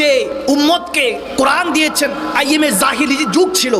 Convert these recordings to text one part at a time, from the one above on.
যে উম্মতকে কোরআন দিয়েছেন আইএমএ জাহিলি যুগ ছিল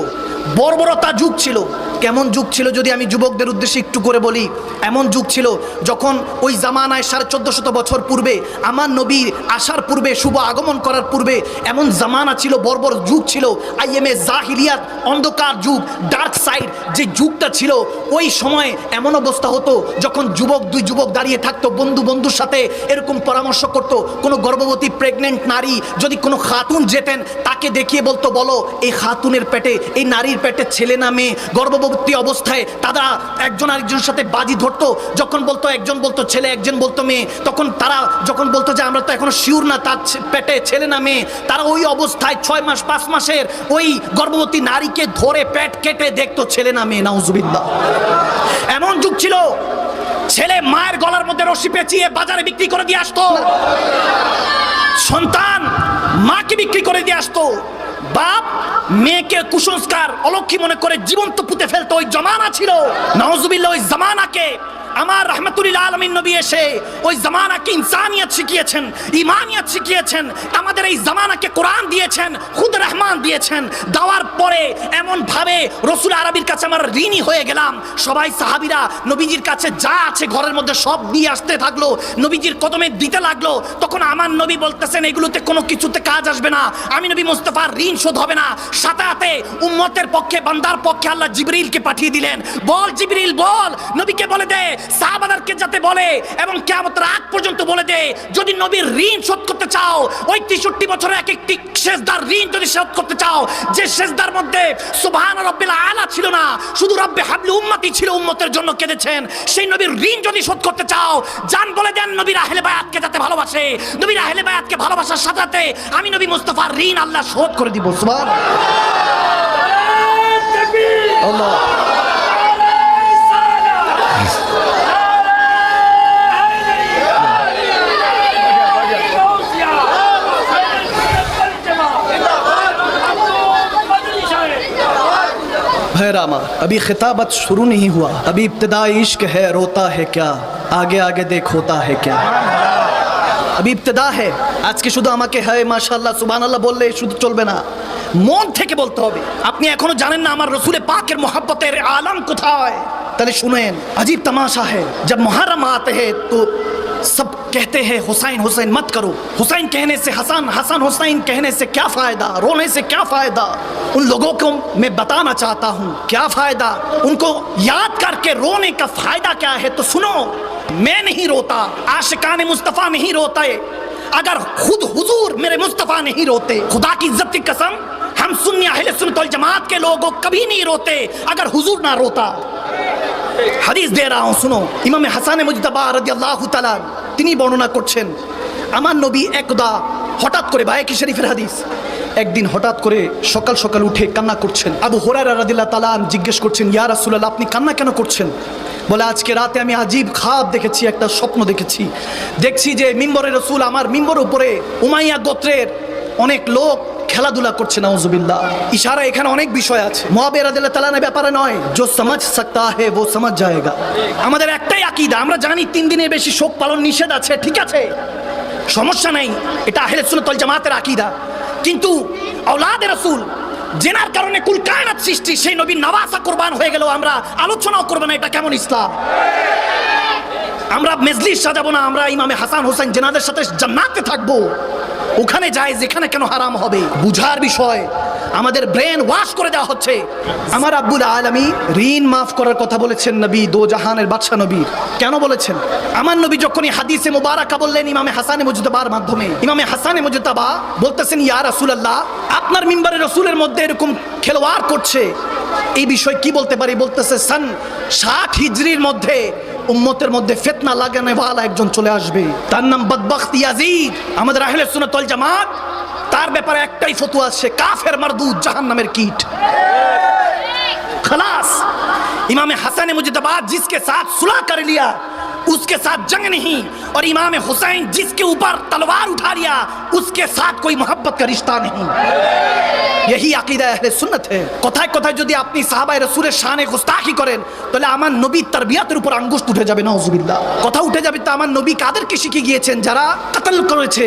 বর্বরতা যুগ ছিল কেমন যুগ ছিল যদি আমি যুবকদের উদ্দেশ্যে একটু করে বলি? এমন যুগ ছিল যখন ওই জামানায় সাড়ে চোদ্দ শত বছর পূর্বে, আমার নবীর আসার পূর্বে, শুভ আগমন করার পূর্বে এমন জামানা ছিল, বর্বর যুগ ছিল, আইএমএ জাহিলিয়াত, অন্ধকার যুগ, ডার্ক সাইড যে যুগটা ছিল, ওই সময় এমন অবস্থা হতো যখন যুবক দুই যুবক দাঁড়িয়ে থাকতো, বন্ধু বন্ধুর সাথে এরকম পরামর্শ করতো, কোনো গর্ভবতী প্রেগনেন্ট নারী যদি কোনো খাতুন যেতেন, তাকে দেখিয়ে বলতো, বলো, এই খাতুনের পেটে, এই নারীর পেটে ছেলে না মেয়ে, গর্ভবতী অবস্থায় তারা একজন আরেকজনের সাথে বাজি ধরতো, যখন বলতো একজন বলতো ছেলে, একজন বলতো মেয়ে, তখন তারা যখন বলতো যে আমরা তো এখনও শিওর না, তার পেটে ছেলে না মেয়ে, তারা ওই অবস্থায় ছয় মাস, পাঁচ মাসের ওই গর্ভবতী নারীকে ধরে পেট কেটে দেখতো, ছেলে না মেয়ে, নাউজুবিল্লাহ। এমন যুগ ছিল, ছেলে মায়ের গলার মধ্যে রশি পেঁচিয়ে বাজারে বিক্রি করে দিয়ে আসতো। সন্তান মাকে বিক্রি করে দিয়ে আসতো। বাপ মেয়েকে কুসংস্কার অলক্ষী মনে করে জীবন্ত পুঁতে ফেলতো ওই জমানা ছিল। নওয়াজুবিল্লাহ ওই জামানাকে আমার রহমতুল্লাহ আলমিন নবী এসে ওই জামানাকে ইনসানিয়ত শিখিয়েছেন ইমানিয়াত শিখিয়েছেন, আমাদের এই জামানাকে কোরআন দিয়েছেন, খুদ রহমান দিয়েছেন। দেওয়ার পরে এমন ভাবে রসুল আরবির কাছে আমার ঋণী হয়ে গেলাম। সবাই সাহাবিরা নবীজির কাছে যা আছে ঘরের মধ্যে সব দিয়ে আসতে থাকল, নবীজির কদমে দিতে লাগল। তখন আমার নবী বলতেছেন, এগুলোতে কোনো কিছুতে কাজ আসবে না। আমি নবী মুস্তফার ঋণ শোধ হবে না। সাথে সাথে উম্মতের পক্ষে, বান্দার পক্ষে আল্লাহ জিবরিলকে পাঠিয়ে দিলেন। বল জিবরিল, বল। নবীকে বলে দে, সাহাবাদারকে যাতে বলে এবং কেয়ামতের আগ পর্যন্ত বলে দে, যদি নবীর ঋণ শোধ করতে চাও, ওই তেষট্টি বছরের এক একটি শেষদার ঋণ যদি শোধ করতে চাও, যে শেষদার মধ্যে সুবহান রব্বিল আলা ছিল না, শুধু রব্বে হাবলি উম্মতি ছিল, উম্মতের জন্য কেঁদেছেন, সেই নবীর ঋণ যদি শোধ করতে চাও জান বলে দেন নবীর আহলে বায়াতকে যাতে ভালোবাসে। নবীর আহলে বায়াতকে ভালোবাসার সাথে আমি নবী মুস্তফার ঋণ আল্লাহ শোধ করে দিব সুবহান Allah. अभी खिताबत शुरू नहीं हुआ अभी इब्तदा इश्क है, रोता है क्या आगे आगे देख होता है क्या अभी ইবতেদা হে আজকে শুধু আমাকে হ্যাঁ মাশাআল্লাহ সুবহানাল্লাহ বললে শুধু চলবে না মন থেকে বলতে হবে আপনি এখনো জানেন না আমার রসুলে পাকের মোহাব্বতের আলম কোথায় তাহলে শুনেন अजीब तमाशा है जब मुहर्रम आते हैं तो सब कहते हैं हुसैन हुसैन मत करो हुसैन कहने से हसन हसन हुसैन कहने से क्या फायदा रोने से क्या फायदा उन लोगों को मैं बताना चाहता हूँ क्या फायदा उनको याद करके रोने का फायदा क्या है तो सुनो मैं नहीं रोता आशिकान मुस्तफ़ा नहीं रोते अगर खुद हुजूर मेरे मुस्तफ़ा नहीं रोते खुदा की इज्जत की कसम हम सुन्नी अहले सुन्नत वल जमात के लोगों कभी नहीं रोते अगर हुजूर ना रोता হাদিস দিয়ে রাও শুনো ইমামে হাসানে মুজতাবা রাদিয়াল্লাহু তাআলা তিনি বর্ণনা করছেন আমার নবী একদা হঠাৎ করে বায়াকি শরীফের হাদিস একদিন হঠাৎ করে সকাল সকাল উঠে কান্না করছেন আবু হুরায়রা রাদিয়াল্লাহু তাআলা জিজ্ঞেস করছেন ইয়া রাসূলুল্লাহ আপনি কান্না কেন করছেন বলে, আজকে রাতে আমি আজীব খাব দেখেছি, একটা স্বপ্ন দেখেছি। দেখছি যে মিম্বরের রসুল আমার মিম্বর উপরে উমাইয়া গোত্রের অনেক লোক খেলাধুলা করছে নাউজুবিল্লা ইশারা এখানে অনেক বিষয় আছে। মহাবের তালানের ব্যাপারে নয়, যো সমাজ সত্তা হে, ও সমাজ জায়গা। আমাদের একটাই আকিদা, আমরা জানি তিন দিনের বেশি শোক পালন নিষেধ আছে, ঠিক আছে? সমস্যা নেই, এটা আহলে সুন্নাত ওয়াল জামাতের আকিদা। কিন্তু রসুল জেনার কারণে কুল কায়নাত সৃষ্টি, সেই নবী নাবাসা কোরবান হয়ে গেল আমরা আলোচনাও করব না, এটা কেমন ইসলাম? আমরা মেজলিস সাজাবো না, আমরা ইমামে হাসান হোসেন জেনাদের সাথে জান্নাতে থাকব। ওখানে যায়, যেখানে কেন হারাম হবে? বুঝার বিষয় আমাদের ব্রেন ওয়াশ করে দেওয়া হচ্ছে। আমার আব্বুল আলমী ঋণ মাফ করার কথা বলেছেন নবী, দো জাহানের বাদশা নবীর। কেন বলেছেন? আমার নবী যখনই হাদিসে মুবারাকা বললেন, ইমামে হাসানে মুজতাবার মাধ্যমে, ইমামে হাসানে মুজতাবা বলতেছেন, ইয়া রাসূলুল্লাহ, আপনার মিম্বারে রসুলের মধ্যে এরকম খেলোয়াড় করছে। এই বিষয় কি বলতে পারি? বলতেছে, সান, ষাট হিজরির মধ্যে উম্মতের মধ্যে ফেতনা লাগানে একজন চলে আসবে। তার নাম বদবখত ইয়াজিদ। আমাদের আহলে সুন্নাত ওয়াল জামাত তার ব্যাপারে একটাই ফতোয়া সে কাফের মারদুদ জাহান্নামের কীট खलास इमाम हसन मुजदबाद जिसके साथ सुलह कर लिया उसके साथ जंग नहीं और इमाम हुसैन जिसके ऊपर तलवार उठा लिया उसके साथ कोई मोहब्बत का रिश्ता नहीं यही আকিদা আহলে সুন্নাত হে কথায় কথায় যদি আপনি সাহাবায়ে রাসূলের শানে গুস্তাখি করেন তাহলে আমার নবী তারবিয়াতের উপর আঙ্গুষ্ট উঠে যাবে নাউজুবিল্লাহ কথা উঠে যাবে তো আমার নবী কাদেরকে শিখে গিয়েছেন যারা কাতল করেছে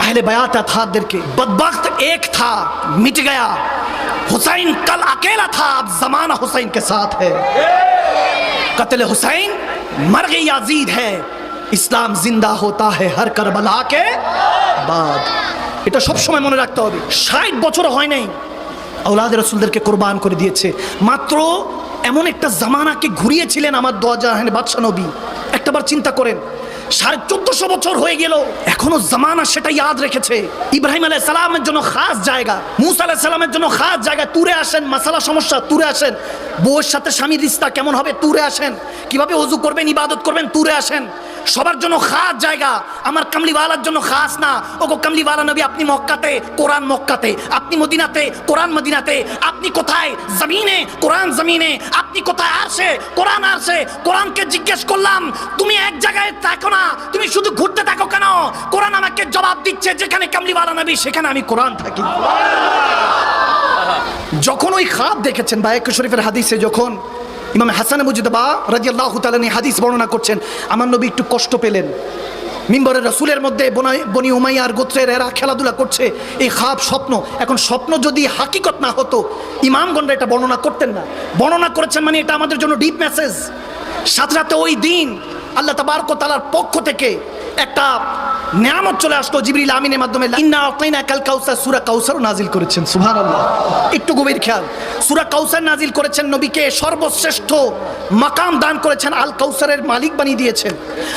अहले बयात अथादर के बदबख्त एक था मिट गया हुसैन कल अकेला था अब जमाना हुसैन के साथ है कत्ल हुसैन मर गई याजीद है ইসলাম জিন্দা होता है हर करबला के बाद এটা সব সময় মনে রাখতে হবে ষাট বছর হয় নাই আউলাদের রসুলদেরকে কোরবান করে দিয়েছে মাত্র এমন একটা জামানাকে ঘুরিয়েছিলেন আমার দোয়া জাহান বাদশা নবী একটাবার চিন্তা করেন সাড়ে চোদ্দশো বছর হয়ে গেল। এখনও জামানা সেটা ইয়াদ রেখেছে। ইব্রাহিম আলাই সালামের জন্য খাস জায়গা। মুসা আলাহ সালামের জন্য খাস জায়গা। তুরে আসেন, মাসালা সমস্যা, তুরে আসেন। বউয়ের সাথে স্বামীর রিস্তা কেমন হবে? তুরে আসেন। কীভাবে অজু করবেন, ইবাদত করবেন? তুরে আসেন। সবার জন্য খাস জায়গা। আমার কামলিওয়ালার জন্য খাস না। ওগো কামলিওয়ালা নবী, আপনি মক্কাতে, কোরআন মক্কাতে, আপনি মদিনাতে, কোরআন মদিনাতে, আপনি কোথায়? জমিনে, কোরআন জমিনে, আপনি কোথায় আসে কোরআন আসে কোরআনকে জিজ্ঞেস করলাম, তুমি এক জায়গায় থাকো না, তুমি শুধু ঘুরতে থাকো কেন? কোরআন আমাকে জবাব দিচ্ছে, যেখানে কামলিওয়ালা নবী, সেখানে আমি কোরআন থাকি। যখন ওই খাব দেখেছেন বায়ক শরীফের হাদিসে যখন ইমাম হাসান মুজিদবা রাজি আল্লাহ তালানি হাদিস বর্ণনা করছেন, আমার নবী একটু কষ্ট পেলেন। মিম্বরের রসুলের মধ্যে বনি উমাইয়ার গোত্রের এরা খেলাধুলা করছে। এই খাপ স্বপ্ন, এখন স্বপ্ন যদি হাকিকত না হতো, ইমামগণরা এটা বর্ণনা করতেন না। বর্ণনা করেছেন মানে এটা আমাদের জন্য ডিপ মেসেজ সাথে সাথে ওই দিন আল্লাহ তাবারক তালার পক্ষ থেকে একটা নিয়ামত চলে আসলো জিবরিল আমিনের মাধ্যমে। ইন্না আতাইনা কাল কাউসার, সূরা কাউসার নাজিল করেছেন, সুবহানাল্লাহ। একটু গভীর খেয়াল। সূরা কাউসার নাজিল করেছেন নবীকে সর্বশ্রেষ্ঠ মাকাম দান করেছেন, আল কাউসারের মালিক বানিয়ে দিয়েছেন।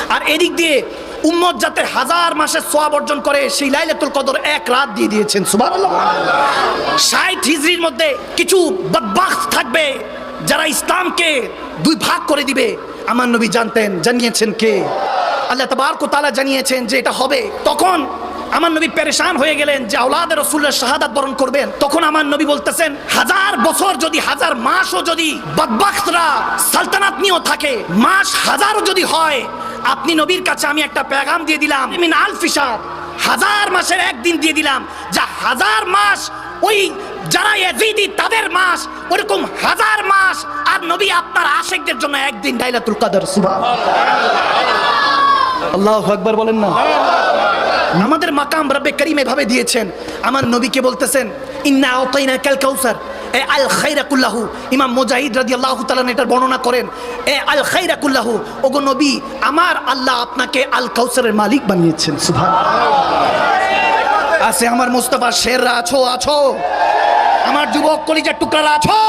আর এদিক দিয়ে উম্মত যাতে হাজার মাসের সোয়াব অর্জন করে, সেই লাইলাতুল কদর এক রাত দিয়ে দিয়েছেন, সুবহানাল্লাহ। ষাট হিজরির মধ্যে কিছু বদবাখত থাকবে যারা ইসলামকে দুই ভাগ করে দিবে। আমার নবী জানতেন, জানিয়েছেন কে? আল্লাহ তবারক তালা জানিয়েছেন যে এটা হবে। তখন আমার নবী পেরেশান হয়ে গেলেন যে আউলাদ রসুল্লাহ শাহাদাত বরণ করবেন। তখন আমার নবী বলতেছেন, হাজার বছর যদি, হাজার মাসও যদি বদবাখতরা সালতানাত নিয়েও থাকে, মাস হাজারও যদি হয়, আপনি নবীর কাছে আমি একটা প্যাগাম দিয়ে দিলাম, মিন আলফিসার হাজার মাসের একদিন দিয়ে দিলাম, যা হাজার মাস, ওই যারা ইয়াজিদি তাদের মাস, ওরকম হাজার মাস, আর নবী আপনার আশেকদের জন্য একদিন লাইলাতুল কদর সুবহান আল্লাহু আকবার বলেন না। আমাদের মাকাম রব্বে করিম এভাবে দিয়েছেন। আমার নবীকে বলতেছেন, ইন্না আতাইনা কাল কাউসার। এ, আল খাইরা কুল্লাহু ইমাম মুজাহিদ রাদিয়াল্লাহু তাআলা এটার বর্ণনা করেন, এ, আল খাইরা কুল্লাহু ওগো নবী, আমার আল্লাহ আপনাকে আল কাউসারের মালিক বানিয়েছেন। সুবহান আছে আমার মুস্তাফা, শেররা আছো আছো। আমার যুবক কলিজার টুকরারা আছো।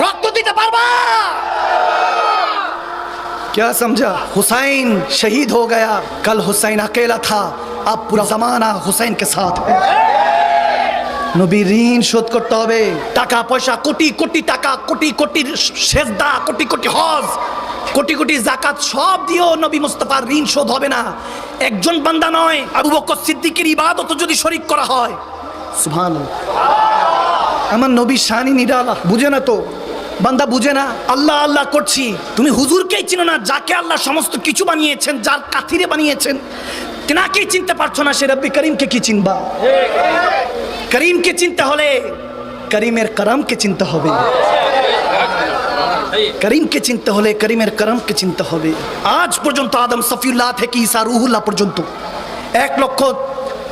রক্ত দিতে পারবা? क्या समझा हुसैन शहीद हो गया कल हुसैन अकेला था अब पूरा जमाना हुसैन के साथ है নবী ঋণ শোধ করতে হবে টাকা পয়সা কোটি কোটি টাকা কোটি কোটি সেজদা কোটি কোটি হজ কোটি কোটি জাকাত সব দিয়েও নবী মুস্তাফার ঋণ শোধ হবে না একজন বান্দা নয় আবু বকর সিদ্দিকের ইবাদত যদি শরিক করা হয় সুবহান আমার নবী শানি নিরালা বুঝে না তো বান্দা বুঝে না, আল্লাহ আল্লাহ করছি। তুমি হুজুরকেই চিনো না, যাকে আল্লাহ সমস্ত কিছু বানিয়েছেন, যার কাথিরে বানিয়েছেন। তেনাকেই চিনতে পারছ না সে রব্বি করিমকে কি চিনবা? করিমকে চিনতে হলে করিমের করমকে চিনতে হবে। করিমকে চিনতে হলে করিমের করমকে চিনতে হবে। আজ পর্যন্ত আদম সফিউল্লাহ থেকে ঈসা রুহুল্লাহ পর্যন্ত এক লক্ষ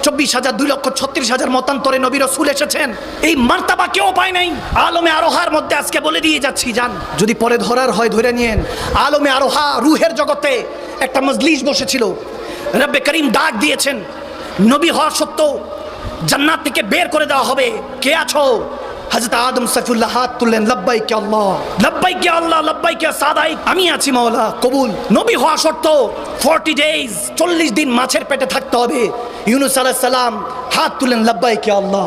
চব্বিশ হাজার, দুই লক্ষ ছত্রিশ হাজার মতান্তরে নবীর রসুল এসেছেন। এই মার্তাবা কেউ পায় নাই। আলমে আরোহার মধ্যে আজকে বলে দিয়ে যাচ্ছি, যান। যদি পরে ধরার হয়, ধরে নিয়েন। আলমে আরোহা রুহের জগতে একটা মজলিস বসেছিল। রব্বে করিম ডাক দিয়েছেন, নবী হওয়া সত্ত্বেও জান্নাত থেকে বের করে দেওয়া হবে। কে আছো? হাজরত আদম সাইফুল্লাহ হাত তুললেন লব্বাই কে আল্লাহ। লব্বাই কে আল্লাহ লব্বাই কে সাদাই। আমি আছি মাওলা, কবুল। নবী হওয়া শর্ত ফর্টি ডেজ চল্লিশ দিন মাছের পেটে থাকতে হবে। ইউনুস আলাহ সালাম হাত তুলেন লব্বাই কে আল্লাহ।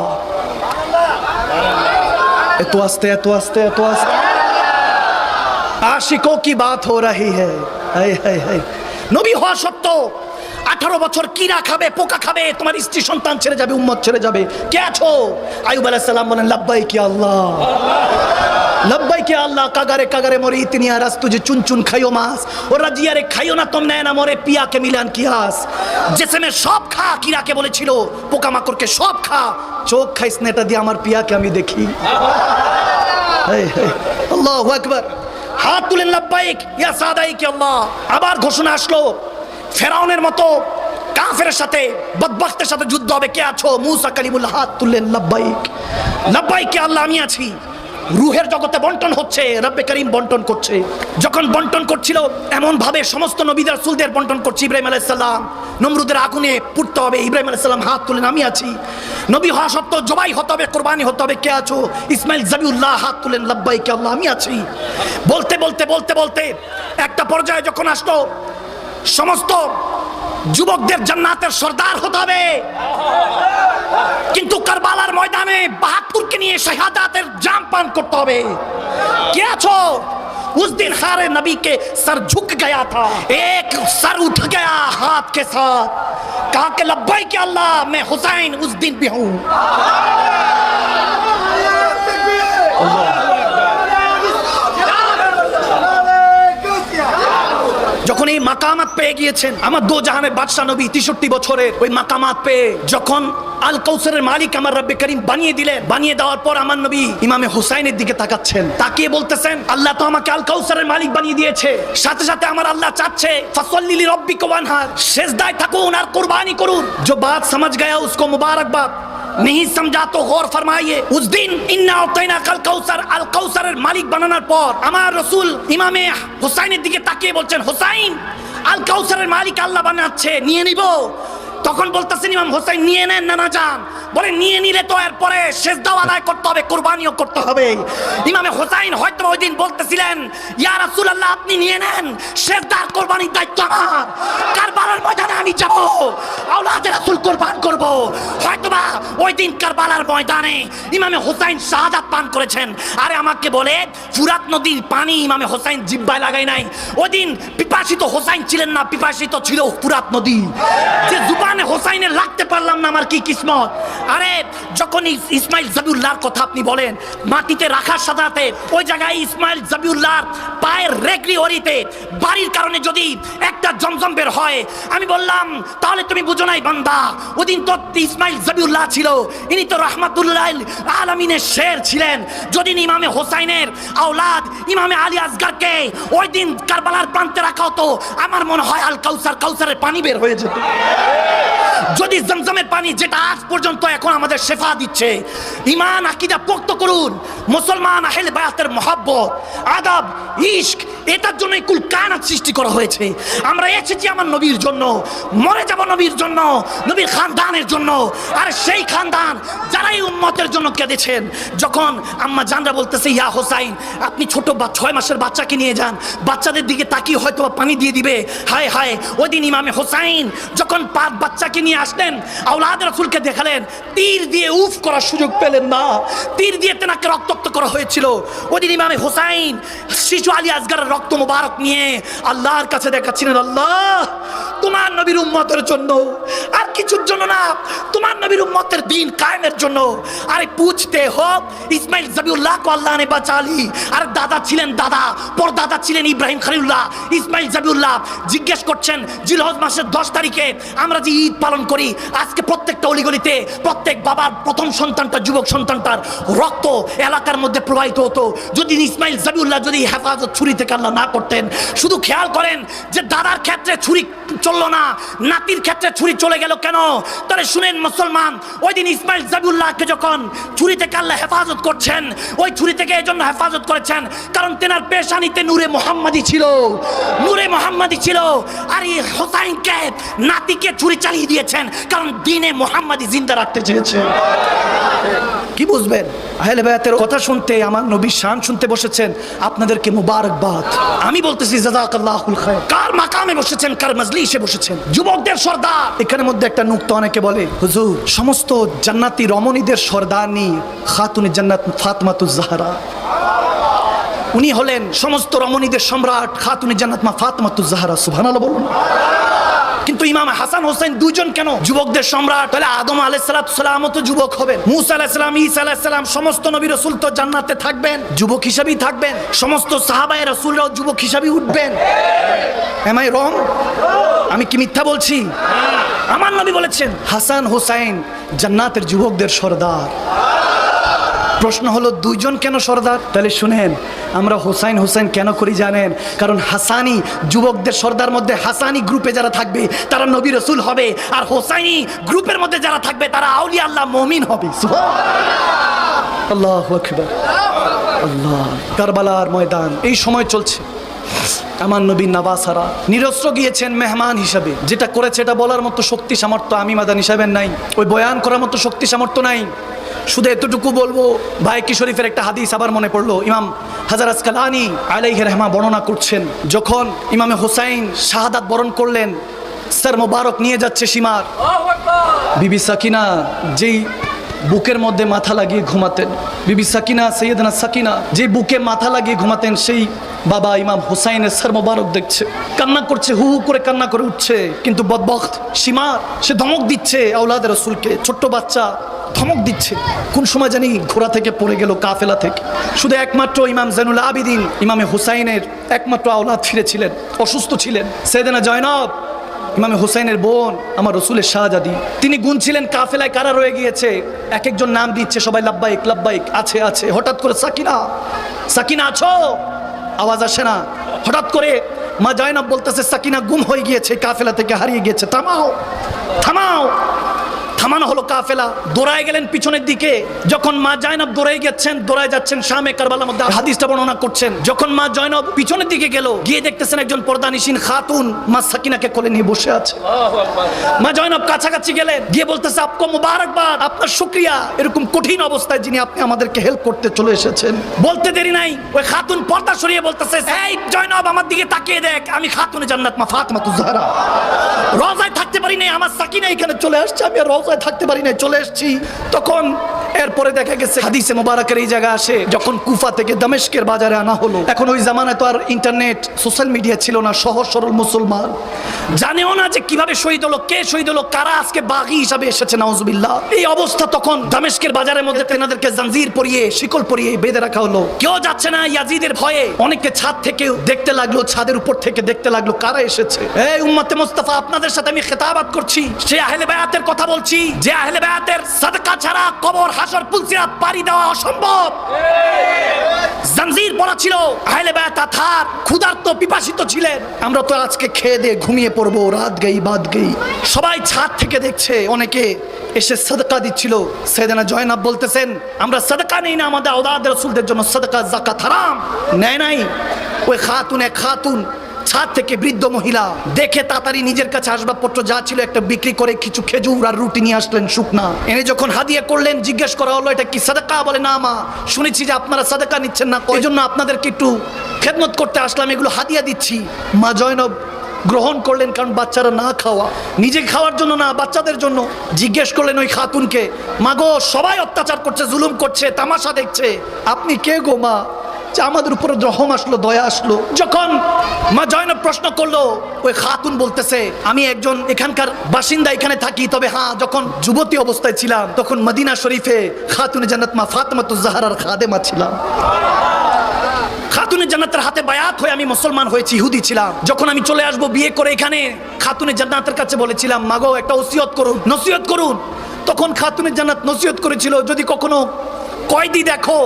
এত আস্তে এত আস্তে এত আস্তে। আশিকো কি বাত হো রহি হ্যাঁ নবী হওয়া সত্ত্বেও আঠারো বছর কিরা খাবে, পোকা খাবে, তোমার স্ত্রী সন্তান ছেড়ে যাবে, উম্মত ছেড়ে যাবে। কে আছো? আয়ুব আলাইহিস বলেন, লব্বাই কি আল্লাহ? কে আল্লাহ? কাগারে চুন চুন মাস ও খাইও না না মরে পিয়াকে মিলান সব খা বলেছিল, পোকামাকড়কে সব খা। চোখ খাইস দিয়ে আমার পিয়াকে আমি দেখি। তুলেন ইয়া আল্লাহ। আবার ঘোষণা আসলো ফেরাউনের মতো কাফের সাথে, বদবখতের সাথে যুদ্ধ হবে। কে আছো? মুসা কালিমুল্লাহ হাত তুললেন লাব্বাইক। লাব্বাইক আল্লাহ, আমি আছি। রুহের জগতে বন্টন হচ্ছে, রব্বে করিম বন্টন করছে। যখন বন্টন করছিল এমন ভাবে সমস্ত নবীদের রাসূলদের বন্টন করছে ইব্রাহিম আলাইহিস সালাম। নমরুদের আগুনে পুড়তে হবে, ইব্রাহিম আলাইহিস সালাম হাত তুলেন আমি আছি। নবী হওয়া সত্ত্বেও জবাই হতে হবে, কোরবানি হতে হবে, কে আছো? ইসমাইল জাবিউল্লাহ হাত তুলেন লাব্বাইক আল্লাহ, আমি আছি। বলতে বলতে বলতে বলতে একটা পর্যায়ে যখন আসলো সমস্ত যুবকদের জান্নাতের সর্দার হতে হবে কিন্তু কারবালার ময়দানে বাহাত্তরকে নিয়ে শাহাদাতের জাম পান করতে হবে কে আছো उस दिन सारे नबी के सर झुक गया था एक सर उठ गया हाथ के साथ कहा कि लब्बाई के अल्लाह मैं हुसैन उस दिन भी हूं যখন এই মাকামাত পেয়ে গিয়েছেন, আমার দো জাহানের বাদশাহ নবী তেষট্টি বছরের ওই মাকামাত পেয়ে যখন আল কৌসরের মালিক আমার রব্বে করিম বানিয়ে দিলে বানিয়ে দেওয়ার পর আমার নবী ইমামে হুসাইনের দিকে তাকাচ্ছেন। তাকিয়ে বলতেছেন, আল্লাহ তো আমাকে আল কৌসরের মালিক বানিয়ে দিয়েছে। সাথে সাথে আমার আল্লাহ চাচ্ছে ফসল্লিলি রব্বি কোয়ানহার শেষদায় থাকুন আর কোরবানি করুন। যে বাদ, সমাজ গায়া, উসকো মুবারকবাদ। नहीं समझा तो गौर फरमाइए उस दिन इन्ना उतैना कल कौसर আল কৌসারের মালিক বানানোর পর আমার রসুল ইমামে হুসাইনের দিকে তাকিয়ে বলছেন হুসাইন আল কৌসারের মালিক আল্লাহ বানাচ্ছে নিয়ে নিব তখন বলতেছেন ইমাম হোসাইন নিয়ে নেন নানা যান বলে নিয়ে নিলে তো এরপরে শেষ দাও আদায় করতে হবে কোরবানিও করতে হবে ইমামে হোসাইন হয়তো ওই দিন বলতেছিলেন ইয়া রাসূলুল্লাহ আপনি নিয়ে নেন শেষ দার কোরবানির দায়িত্ব আমার কারবালার ময়দানে আমি যাব আওলাদে রাসূল কোরবান করব হয়তোবা ওই দিন কারবালার ময়দানে ইমামে হোসাইন শাহাদাত পান করেছেন। আরে আমাকে বলে, ফুরাত নদীর পানি ইমামে হোসাইন জিব্বায় লাগাই নাই। ওই দিন পিপাসিত হোসাইন ছিলেন না, পিপাসিত ছিল ফুরাত নদী। যে জুবানে হোসাইনে লাগতে পারলাম না আমার কি কিসমত? আরে, যখন ইসমাইল জাবিউল্লাহর কথা আপনি বলেন, মাটিতে রাখার সাথে ওই জায়গায় ইসমাইল জাবিউল্লাহর পায়ের রেগরি ওরিতে বাড়ির কারণে যদি একটা জমজম বের হয়, আমি বললাম, তাহলে তুমি বুঝো নাই বান্দা ওদিন তো ইসমাইল জাবিউল্লাহ ছিল, ইনি তো রহমাতুল্লাহ আলমিনের শের ছিলেন। যদি ইমামে হোসাইনের আওলাদ, ইমামে আলী আসগারকে ওই দিন কারবালার প্রান্তে রাখা হতো, আমার মনে হয় আল কাউসার কাউসারের পানি বের হয়ে যেত। যদি জমজমের পানি যেটা আজ পর্যন্ত এখন আমাদের শেফা দিচ্ছে ইমান আকিদা পোক্ত করুন, মুসলমান, আহেল বায়াতের মহাব্বত, আদাব, ইশক, এটার জন্যই কুল কায়নাত সৃষ্টি করা হয়েছে। আমরা এসেছি আমার নবীর জন্য, মরে যাব নবীর জন্য, নবীর খানদানের জন্য, আর সেই খানদান যারাই উম্মতের জন্য কেঁদেছেন। যখন আম্মা জানরা বলতেছে, ইয়া হোসাইন, আপনি ছোট বা ছয় মাসের বাচ্চাকে নিয়ে যান। বাচ্চাদের দিকে তাকিয়ে হয়তো পানি দিয়ে দিবে। হায় হায় ওই দিন ইমামে হোসাইন যখন পাঁচ বাচ্চাকে নিয়ে আসলেন আউলাদ রাসুলকে দেখালেন, তীর দিয়ে উফ করার সুযোগ পেলেন না। তীর দিয়ে তেনাকে রক্তাক্ত করা হয়েছিল। ওই দিন ইমামে হোসাইন শিশু আলী আসগারের রক্ত মোবারক নিয়ে আল্লাহর কাছে দেখাচ্ছিলেন, আল্লাহ, তোমার নবীর উম্মতের জন্য আর কিছুর জন্য না, তোমার নবীর উম্মতের দিন কায়েমের জন্য আরে হোক। ইসমাইল আল্লাহ নে বাঁচালি। দাদা ছিলেন দাদা ছিলেন ইব্রাহিম ইসমাইল জাবিউল্লাহ জিজ্ঞেস করছেন, জিলহজ মাসের দশ তারিখে আমরা যে ঈদ পালন করি, আজকে প্রত্যেকটা অলিগলিতে প্রত্যেক বাবার প্রথম সন্তানটা, যুবক সন্তানটার রক্ত এলাকার মধ্যে প্রবাহিত হতো। যদি ইসমাইল জাবিউল্লাহ যদি হেফাজত ছুরি থেকে আল্লাহ না করতেন, শুধু খেয়াল করেন যে দাদার ক্ষেত্রে ছুরি চলল না, নাতির ক্ষেত্রে ছুরি চলে গেল কেন? তাহলে শুনেন মুসলমান ওই দিন ইসমাইল জাবিউল্লাহকে যখন ছুরি থেকে আল্লাহ হেফাজত করছেন, ওই ছুরি থেকে এই জন্য হেফাজত করেছেন, কারণ তেনার পেশানিতে নূরে মোহাম্মদী ছিল। নূরে মোহাম্মদী ছিল। আর এই হোসাইনকে, নাতিকে ছুরি চালিয়ে দিয়েছেন, কারণ দিনে মোহাম্মদী জিন্দা রাখতে চেয়েছেন কি বুঝবেন? আহলে বায়াতের কথা শুনতে, আমার নবীর শান শুনতে বসেছেন। আপনাদেরকে মুবারকবাদ। আমি বলতেছি, জাযাকাল্লাহুল খায়র। কার মাকামে বসেছেন, কার মজলিসে বসেছেন? যুবকদের সর্দার। এখানের মধ্যে একটা নুক্ত অনেকে বলে, হুজুর, সমস্ত জান্নাতি রমণীদের সর্দারনি খাতুনে জান্নাত ফাতমাতুজ জাহরা। উনি হলেন, সমস্ত রমণীদের সম্রাট খাতুনে জান্নাত মা ফাতমাতুজ জাহরা। সুবহানাল্লাহ বলুন। কিন্তু ইমাম হাসান হোসেন দুজন কেন? যুবকদের সম্রাট তাহলে আদম আলাইসালাম তো যুবক হবেন। মুসা আলাইসালাম ঈসা আলাইসালাম সমস্ত নবী রসুল তো জান্নাতে থাকবেন, যুবক হিসাবেই থাকবেন, সমস্ত সাহাবাই রসুলরাও যুবক হিসাবেই উঠবেন। এম আই রং আমি কি মিথ্যা বলছি? আমার নবী বলেছেন, হাসান হোসাইন জান্নাতের যুবকদের সর্দার। প্রশ্ন হলো, দুইজন কেন সর্দার? তাহলে শুনেন, আমরা হোসাইন হোসেন কেন করি জানেন? কারণ হাসানি যুবকদের সর্দার মধ্যে, হাসানি গ্রুপে যারা থাকবে, তারা নবী রসুল হবে। আর হোসাইনি গ্রুপের মধ্যে যারা থাকবে, তারা আউলিয়া আল্লাহ মমিন হবে। আল্লাহ আল্লাহ। কারবালার ময়দান, এই সময় চলছে। আমার নবী নাবাসারা নিরস্ত্র গিয়েছেন মেহমান হিসাবে। যেটা করেছে, এটা বলার মতো শক্তি সামর্থ্য আমি মাদান হিসাবে নাই। ওই বয়ান করার মতো শক্তি সামর্থ্য নাই। শুধু এতটুকু বলব ভাই কি শরীফের একটা হাদিস আবার মনে পড়ল। ইমাম হাজার আসকালানি আলাইহে রহমা বর্ণনা করছেন যখন ইমামে হোসাইন শাহাদাত বরণ করলেন স্যার মোবারক নিয়ে যাচ্ছে সীমার। বিবি সাকিনা যেই বুকের মধ্যে মাথা লাগিয়ে ঘুমাতেন বিবি সাকিনা সৈয়দনা সাকিনা যে বুকে মাথা লাগিয়ে ঘুমাতেন সেই বাবা ইমাম হুসাইনের সর মোবারক দেখছে। কান্না করছে, হু হু করে কান্না করে উঠছে। কিন্তু বদবখত সীমার সে ধমক দিচ্ছে আউলাদ রসুলকে। ছোট্ট বাচ্চা ধমক দিচ্ছে। কোন সময় জানি ঘোড়া থেকে পড়ে গেল, কাফেলা থেকে। শুধু একমাত্র ইমাম জেনুল আবিদিন, ইমামে হুসাইনের একমাত্র আওলাদ ফিরেছিলেন, অসুস্থ ছিলেন। সেদিনা জয়নব, ইমামে হুসাইনের বোন, আমার রসুলের শাহজাদি, তিনি গুনছিলেন, কাফেলায় কারা রয়ে গিয়েছে? এক একজন নাম দিচ্ছে সবাই, লাব্বাইক লাব্বাইক, আছে আছে। হঠাৎ করে সাকিনা সাকিনা আছো? আওয়াজ আসে না। হঠাৎ করে মা জয়নব বলতেছে, সাকিনা, গুম হয়ে গিয়েছে, কাফেলা থেকে হারিয়ে গিয়েছে। থামাও থামাও। থামানো হলো কাফেলা। দৌড়ায় গেলেন পিছনের দিকে। যখন মা জয়নব দৌড়ায় গেছেন দৌড়ায় যাচ্ছেন শামে কারবালার মধ্যে। হাদিসটা বর্ণনা করছেন যখন মা জয়নব পিছনের দিকে গেল গিয়ে দেখতেছেন একজন পর্দানিসীন খাতুন মা সাকিনাকে কোলে নিয়ে বসে আছে। মা জয়নব কাছাকাছি গেলেন গিয়ে বলতেছে আপকো মুবারকবাদ আপনার শুক্রিয়া। এরকম কঠিন অবস্থায় যিনি আপনি আমাদেরকে হেল্প করতে চলে এসেছেন। বলতে দেরি নাই ওই খাতুন পর্দা সরিয়ে বলতেছে এই জয়নব আমার দিকে তাকিয়ে দেখ আমি খাতুনে জান্নাত মা ফাতেমা তুজাহরা রজায় থাকতে পারি নাই, আমার সাকিনা এখানে চলে আসছে, আমি আর রজায় থাকতে পারি নাই, চলে এসেছি। তখন এরপরে দেখা গেছে, হাদিসে মোবারকের এই জায়গা আসে, যখন কুফা থেকে দামেস্কের বাজারে আনা হলো। এখন ওই জামানায় তো আর ইন্টারনেট সোশ্যাল মিডিয়া ছিল না, সহজ সরল মুসলমান। জানেও না যে কীভাবে শহীদ হলো, কে শহীদ হলো, কারা আজকে বাগি হিসাবে এসেছে, নাউজুবিল্লাহ। এই অবস্থা তখন দামেস্কের বাজারের মধ্যে তেনাদেরকে জাঞ্জির পরিয়ে, শিকল পরিয়ে বেঁধে রাখা হলো। কেউ যাচ্ছে না ইয়াজিদের ভয়ে। অনেকে ছাদ থেকে দেখতে লাগল, ছাদের উপর থেকে দেখতে লাগল কারা এসেছে। এই উম্মতে মুস্তাফা, আপনাদের সাথে আমি খেতাবাত করছি, সে আহলে বায়াতের কথা বলছি, যে আহলে বায়াতের সাদকা ছাড়া কবর, হাসর, পুলসিরাত পাড়ি দেওয়া অসম্ভব। ছিল, আহলে বায়াত থার ক্ষুধার্ত, পিপাসিত ছিলেন। আমরা তো আজকে খেয়ে দিয়ে ঘুমিয়ে পড়ব, রাত গেই, বাদ গেই। সবাই ছাদ থেকে দেখছে, অনেকে এসে সদকা দিচ্ছিল। সেদিনা জয়নাব বলতেছেন, আমরা সদকা নেই না আমাদের আওলাদ রসুলদের জন্য সদকা, জাকাত হারাম। নেয় নাই। ওই খাতুন, এক খাতুন ছাদ থেকে বৃদ্ধ মহিলা দেখে তাড়াতাড়ি নিজের কাছে আসবাবপত্র যা ছিল একটা বিক্রি করে কিছু খেজুর আর রুটি নিয়ে আসলেন শুকনা। এনে যখন হাদিয়া করলেন জিজ্ঞেস করা হলো এটা কি সাদাকা? বলে না মা শুনেছি যে আপনারা সাদাকা নিচ্ছেন না। ওই জন্য আপনাদেরকে একটু খেদমত করতে আসলাম এগুলো হাদিয়া দিচ্ছি। মা জয়নব গ্রহণ করলেন কারণ বাচ্চারা না খাওয়া নিজে খাওয়ার জন্য না বাচ্চাদের জন্য। জিজ্ঞেস করলেন ওই খাতুনকে মা গো সবাই অত্যাচার করছে জুলুম করছে তামাশা দেখছে। আপনি কে গো মা? আমাদের উপরে রহম আসলো, দয়া আসলো। যখন মা জয়নব প্রশ্ন করল, ওই খাতুন বলতেছে, আমি একজন এখানকার বাসিন্দা, এখানে থাকি। তবে হ্যাঁ যখন যুবতী অবস্থায় ছিলাম, তখন মদিনা শরীফে খাতুনে জান্নাত মা ফাতেমাতুজ জাহারার খাদেমা ছিলাম। খাতুনে জান্নাতের হাতে বায়াত হয়ে আমি মুসলমান হয়েছি ইহুদি ছিলাম। যখন আমি চলে আসব বিয়ে করে এখানে, খাতুনে জান্নাতের কাছে বলেছিলাম, মাগো, একটা ওসিয়ত করুন, নসিহত করুন। তখন খাতুনে জান্নাত নসিহত করেছিল, যদি কখনো কয়দি দেখো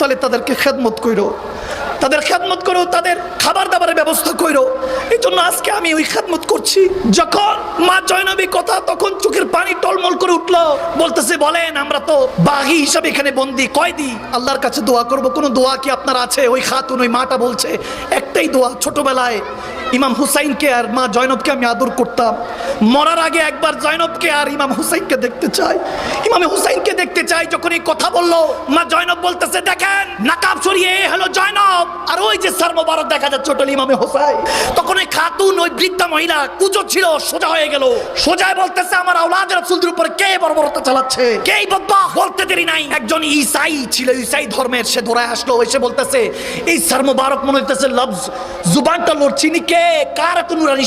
তাহলে তাদেরকে খেদমত করো তাদের খেদমত করো তাদের খাবার দাবারের ব্যবস্থা করো এই জন্য আজকে আমি ওই খেদমত করছি। যখন মা জয়নবী কথা তখন চোখের পানি টলমল করে উঠল। বলতেছে, বলেন, আমরা তো বাঘি হিসাবে এখানে বন্দি কয়দি আল্লাহর কাছে দোয়া করব। কোনো দোয়া কি আপনার আছে? ওই খাতুন, ওই মাটা বলছে, একটাই দোয়া, ছোটবেলায় ইমাম হুসাইনকে আর মা জয়নবকে আমি আদর করতাম। মরার আগে একবার জয়নবকে আর ইমাম হুসাইনকে দেখতে চাই। ইমাম হুসাইনকে দেখতে চাই, যখন এই কথা বলল, মা জয়নব বলতেছে, দেখেন, নাকাব সরিয়ে হলো জয়নব। মোবারক দেখা যাচ্ছে ওটা ইমামে হোসাইন। তখন ওই খাতুন, ওই বৃদ্ধা মহিলা কুচো ছিল, সোজা হয়ে গেল। সোজায় বলতেছে, আমার কে বর্বরতা চালাচ্ছে? কে বদবা? বলতে দেরি নাই। একজন ঈসাই ছিল ঈসাই ধর্মের, সে আসলো, এসে বলতেছে এই স্যার মোবারক মনে হইতেছে জুবানটা কে? কার এত নুরানি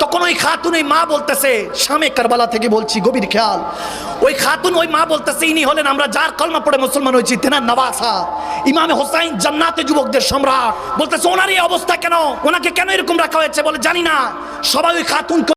তখন ওই খাতুন ওই মা বলতেছে স্বামী কারবালা থেকে বলছি, গভীর খেয়াল। ওই খাতুন ওই মা বলতেছে, ইনি হলেন আমরা যার কলমা পড়ে মুসলমান হয়েছি, তেনার নবাসা ইমামে হোসাইন জান্নাতে যুবকদের সম্রাট বলতেছে, ওনার এই অবস্থা কেন? ওনাকে কেন এরকম রাখা হয়েছে? বলে, জানি না। সবাই ওই খাতুনকে